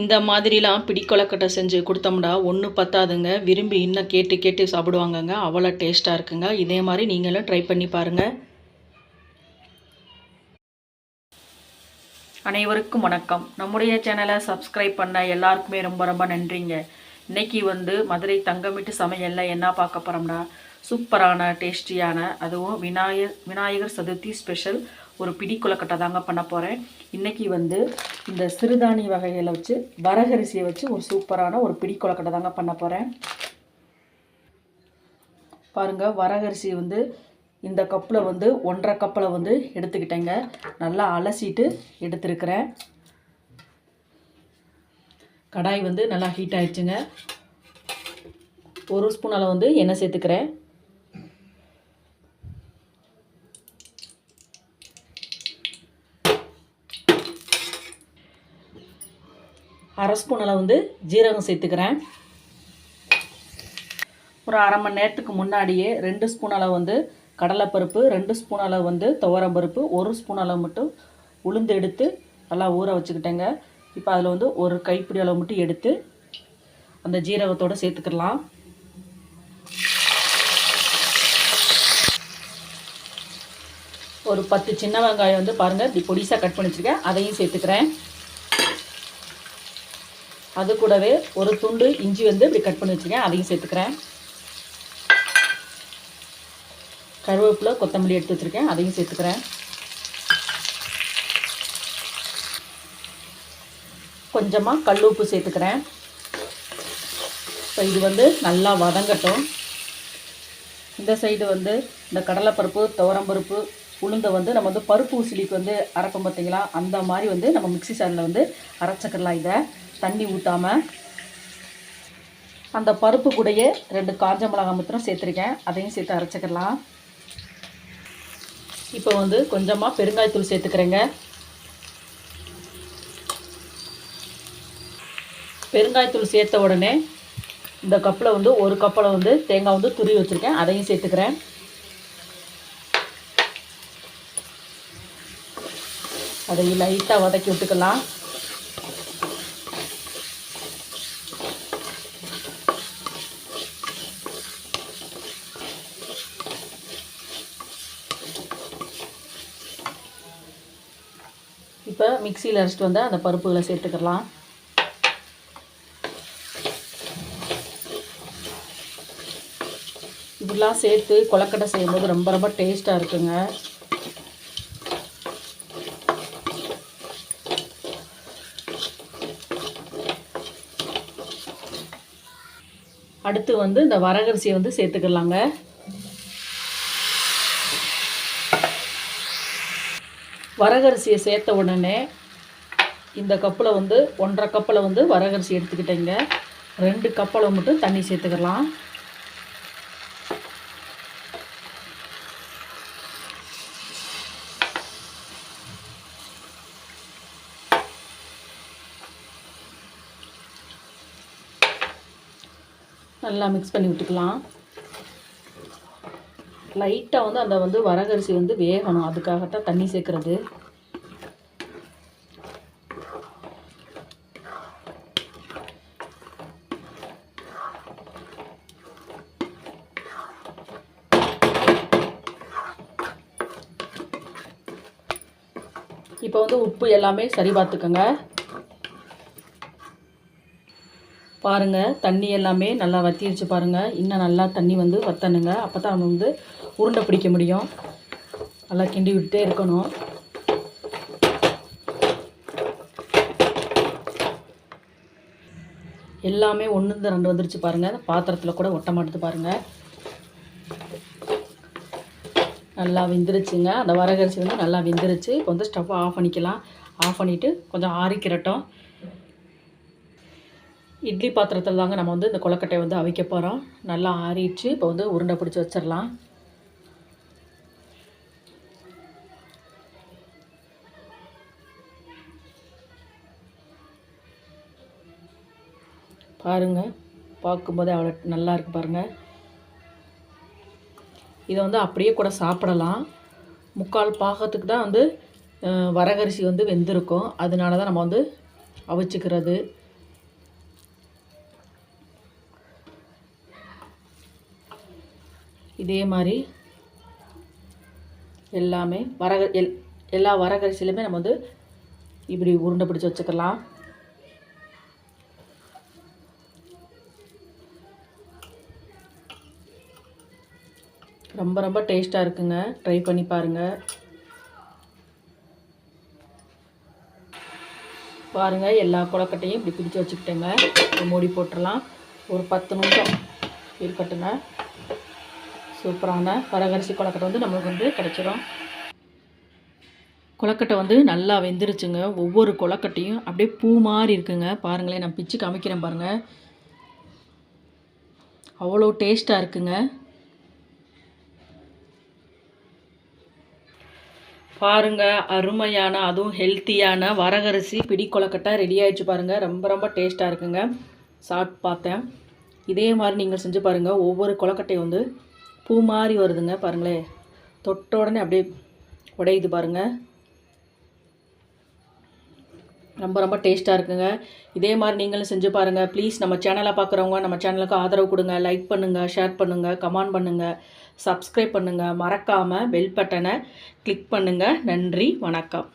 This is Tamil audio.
இந்த மாதிரிலாம் பிடிக்கொலக்கட்டை செஞ்சு கொடுத்தோம்னா ஒன்று பத்தாதுங்க. விரும்பி இன்னும் கேட்டு கேட்டு சாப்பிடுவாங்கங்க. அவ்வளோ டேஸ்ட்டாக இருக்குங்க. இதே மாதிரி நீங்களும் ட்ரை பண்ணி பாருங்கள் அனைவருக்கும் வணக்கம். நம்முடைய சேனலை சப்ஸ்கிரைப் பண்ண எல்லாருக்குமே ரொம்ப ரொம்ப நன்றிங்க. இன்னைக்கு வந்து மதுரை தங்கமிட்டு சமையலில் என்ன பார்க்க போகிறோம்னா சூப்பரான டேஸ்டியான அதுவும் விநாயகர் விநாயகர் சதுர்த்தி ஸ்பெஷல் ஒரு பிடி கொலக்கட்டை தாங்க பண்ண போகிறேன் இன்றைக்கி வந்து இந்த சிறுதானிய வகைகளை வச்சு வரகரிசியை வச்சு ஒரு சூப்பரான ஒரு பிடி கொலக்கட்டை தாங்க பண்ண போகிறேன் பாருங்கள் வரகரிசி வந்து இந்த கப்பில் வந்து ஒன்றரை கப்பில் வந்து எடுத்துக்கிட்டேங்க. நல்லா அலசிட்டு எடுத்துருக்கிறேன். கடாய் வந்து நல்லா ஹீட் ஆயிடுச்சுங்க. ஒரு ஸ்பூன் அளவு வந்து எண்ணெய் சேர்த்துக்கிறேன். அரை ஸ்பூன் அளவு வந்து ஜீரகம் சேர்த்துக்கிறேன். ஒரு அரை மணி நேரத்துக்கு முன்னாடியே ரெண்டு ஸ்பூன் அளவு வந்து கடலைப்பருப்பு ரெண்டு ஸ்பூன் அளவு வந்து துவரம்பருப்பு ஒரு ஸ்பூன் அளவு மட்டும் உளுந்து எடுத்து நல்லா ஊற வச்சுக்கிட்டேங்க. இப்போ அதில் வந்து ஒரு கைப்பிடி அளவு மட்டும் எடுத்து அந்த ஜீரகத்தோடு சேர்த்துக்கலாம். ஒரு பத்து சின்ன வெங்காயம் வந்து பாருங்கள் இப்படி பொடிசாக கட் பண்ணி வச்சுருக்கேன் அதையும் சேர்த்துக்கிறேன். அது கூடவே ஒரு துண்டு இஞ்சி வந்து இப்படி கட் பண்ணி வச்சுருக்கேன் அதையும் சேர்த்துக்கிறேன். கருவேப்பிலை கொத்தமல்லி எடுத்து வச்சுருக்கேன். அதையும் சேர்த்துக்கிறேன். கொஞ்சமாக கல் உப்பு சேர்த்துக்கிறேன். இப்போ இது வந்து நல்லா வதங்கட்டும். இந்த சைடு வந்து இந்த கடலைப்பருப்பு துவரம்பருப்பு உளுந்தை வந்து நம்ம வந்து பருப்பு உசிலிக்கு வந்து அரைப்போம் பார்த்தீங்களா அந்த மாதிரி வந்து நம்ம மிக்சி சாரில் வந்து அரைச்சிக்கலாம் இதை. தண்ணி ஊற்றாமல் அந்த பருப்பு கூடயே ரெண்டு காஞ்ச மிளகாய் மாத்திரம் சேர்த்துருக்கேன். அதையும் சேர்த்து அரைச்சிக்கலாம். இப்போ வந்து கொஞ்சமாக பெருங்காயத்தூள் சேர்த்துக்கிறேங்க. பெருங்காயத்தூள் சேர்த்த உடனே இந்த கப்பில் வந்து ஒரு கப்பில் வந்து தேங்காய் வந்து துருவி வச்சுருக்கேன். அதையும் சேர்த்துக்கிறேன். அதை லைட்டாக வதக்கி விட்டுக்கலாம். இப்போ மிக்சியில் அரைச்சிட்டு வந்தால் அந்த பருப்புகளை சேர்த்துக்கலாம். இப்படிலாம் சேர்த்து கொலக்கட்டை செய்யும்போது ரொம்ப ரொம்ப டேஸ்ட்டாக இருக்குங்க. அடுத்து வந்து இந்த வரகரிசியை வந்து சேர்த்துக்கலாங்க. வரகரிசியை சேர்த்த உடனே இந்த கப்பில் வந்து ஒன்றரை கப்பில் வந்து வரகரிசி எடுத்துக்கிட்டேங்க. ரெண்டு கப்பில் மட்டும் தண்ணி சேர்த்துக்கலாம். நல்லா மிக்ஸ் பண்ணி விட்டுக்கலாம். லைட்டாக வந்து அந்த வந்து வரகரிசி வந்து வேகணும். அதுக்காகத்தான் தண்ணி சேர்க்குறது. இப்போ வந்து உப்பு எல்லாமே சரி பார்த்துக்கோங்க. பாருங்கள் தண்ணி எல்லாமே நல்லா வற்றிருச்சு பாருங்கள் இன்னும் நல்லா தண்ணி வந்து வத்தணுங்க. அப்போ தான் நம்ம வந்து உருண்டை பிடிக்க முடியும். நல்லா கிண்டி விட்டே இருக்கணும். எல்லாமே ஒன்று ரெண்டு வந்துருச்சு பாருங்கள் பாத்திரத்தில் கூட ஒட்ட மாட்டுது பாருங்கள் நல்லா வெந்துருச்சுங்க. அந்த வரகரிசி வந்து நல்லா வெந்துருச்சு. இப்போ வந்து ஸ்டவ் ஆஃப் பண்ணிக்கலாம். ஆஃப் பண்ணிவிட்டு கொஞ்சம் ஆறிக்கிறட்டும் இட்லி பாத்திரத்தில் தாங்க நம்ம வந்து இந்த கொலக்கட்டையை வந்து அவிக்க போகிறோம் நல்லா ஆறிடுச்சு. இப்போ வந்து உருண்டை பிடிச்சி வச்சிடலாம். பாருங்கள் பார்க்கும்போதே அவ்வளோ நல்லா இருக்குது பாருங்கள் இதை வந்து அப்படியே கூட சாப்பிடலாம். முக்கால் பாகத்துக்கு தான் வந்து வரகரிசி வந்து வெந்திருக்கும். அதனால தான் நம்ம வந்து அவிச்சிக்கிறது. இதே மாதிரி எல்லாமே வரக எல் எல்லா வரகரிசிலையுமே நம்ம வந்து இப்படி உருண்டை பிடிச்சி வச்சுக்கலாம். ரொம்ப ரொம்ப டேஸ்ட்டாக இருக்குங்க. ட்ரை பண்ணி பாருங்கள் பாருங்கள் எல்லா குளக்கட்டையும் இப்படி பிடிச்சி வச்சுக்கிட்டேங்க. மூடி போட்டுடலாம். ஒரு பத்து நிமிஷம் இருக்கட்டுங்க. சூப்பரான வரகரிசி கொழக்கட்டை வந்து நம்மளுக்கு வந்து கிடச்சிரும். கொலக்கட்டை வந்து நல்லா வெந்துருச்சுங்க. ஒவ்வொரு கொழக்கட்டையும் அப்படியே பூ மாதிரி இருக்குங்க. பாருங்களேன் நான் பிச்சு காமிக்கிறேன் பாருங்கள் அவ்வளோ டேஸ்ட்டாக இருக்குங்க. பாருங்க அருமையான அதுவும் ஹெல்த்தியான வரகரிசி பிடி கொலக்கட்டை ரெடி ஆகிடுச்சு பாருங்கள் ரொம்ப ரொம்ப டேஸ்ட்டாக இருக்குங்க. சாப்பிட்டு பார்த்தேன். இதே மாதிரி நீங்கள் செஞ்சு பாருங்கள் ஒவ்வொரு கொழக்கட்டையும் வந்து பூ மாதிரி வருதுங்க பாருங்களேன் தொட்ட உடனே அப்படியே உடையுது பாருங்கள் ரொம்ப ரொம்ப டேஸ்ட்டாக இருக்குங்க. இதே மாதிரி நீங்களும் செஞ்சு பாருங்கள் ப்ளீஸ் நம்ம சேனலை பார்க்குறவங்க நம்ம சேனலுக்கு ஆதரவு கொடுங்க. லைக் பண்ணுங்கள் ஷேர் பண்ணுங்கள் கமெண்ட் பண்ணுங்கள் சப்ஸ்கிரைப் பண்ணுங்கள் மறக்காமல் பெல் பட்டனை கிளிக் பண்ணுங்கள் நன்றி வணக்கம்.